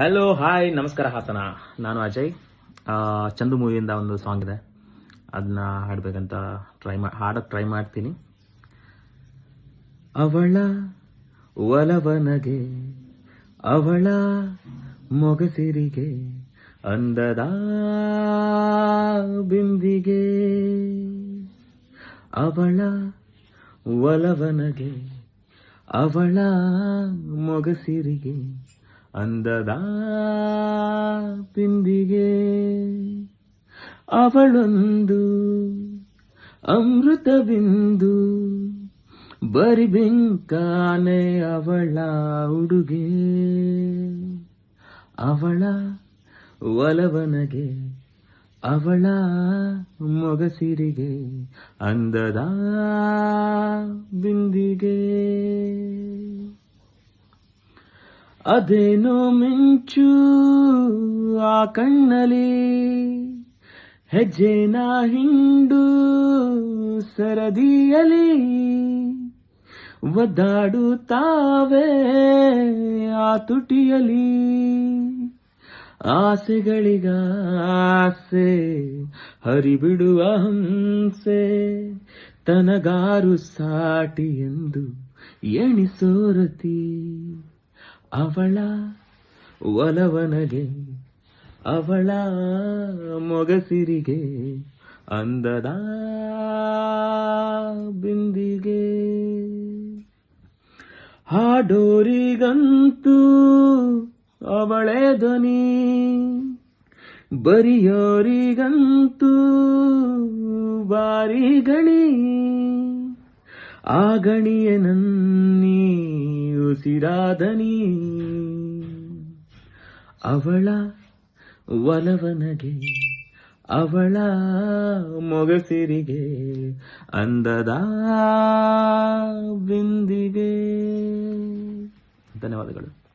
Hello hi ನಮಸ್ಕಾರ ಹಾಸನ. ನಾನು ಅಜಯ್. ಚಂದು ಮೂವಿಯಿಂದ ಒಂದು ಸಾಂಗ್ ಇದೆ. ಅದನ್ನ ಹಾಡಬೇಕಂತ ಟ್ರೈ ಮಾ ಹಾಡಕ್ಕೆ ಟ್ರೈ ಮಾಡ್ತೀನಿ. ಅವಳ ಒಲವನಗೆ, ಅವಳ ಮೊಗಸಿರಿಗೆ, ಅಂದದ ಬಿಂದಿಗೆ ಅವಳ ಒಲವನಗೆ, ಅವಳ ಮೊಗಸಿರಿಗೆ ಅಂದದ ಪಿಂದಿಗೆ ಅವಳೊಂದು ಅಮೃತ ಬಿಂದು ಬರಿಬೆಂಕಾನೆ ಅವಳ ಉಡುಗೆ. ಅವಳ ಒಲವನಗೆ ಅವಳ ಮೊಗಸಿರಿಗೆ ಅಂದದ ಅದೇನೋ ಮಿಂಚು ಆ ಕಣ್ಣಲಿ ಹೆಜ್ಜೆನ ಹಿಂಡು ಸರದಿಯಲಿ. ಒದ್ದಾಡುತ್ತಾವೆ ಆ ತುಟಿಯಲಿ ಆಸೆಗಳಿಗಾಸೆ ಹರಿಬಿಡುವ ಹಂಸೆ ತನಗಾರು ಸಾಟಿ ಎಂದು ಎಣಿಸೋರತಿ ಅವಳ ಒಲವನಗೆ, ಅವಳ ಮೊಗಸಿರಿಗೆ ಅಂದದ ಬಿಂದಿಗೆ. ಹಾಡೋರಿಗಂತೂ ಅವಳೇ ಧ್ವನಿ, ಬರಿಯೋರಿಗಂತೂ ಬಾರಿ ಗಣಿ ಆ ಗಣಿಯ ನನ್ನಿ ಉಸಿರಾದನಿ ಅವಳ ಒಲವನಗೆ ಅವಳ ಮೊಗಸಿರಿಗೆ ಅಂದದ ಬಿಂದಿಗೆ. ಧನ್ಯವಾದಗಳು.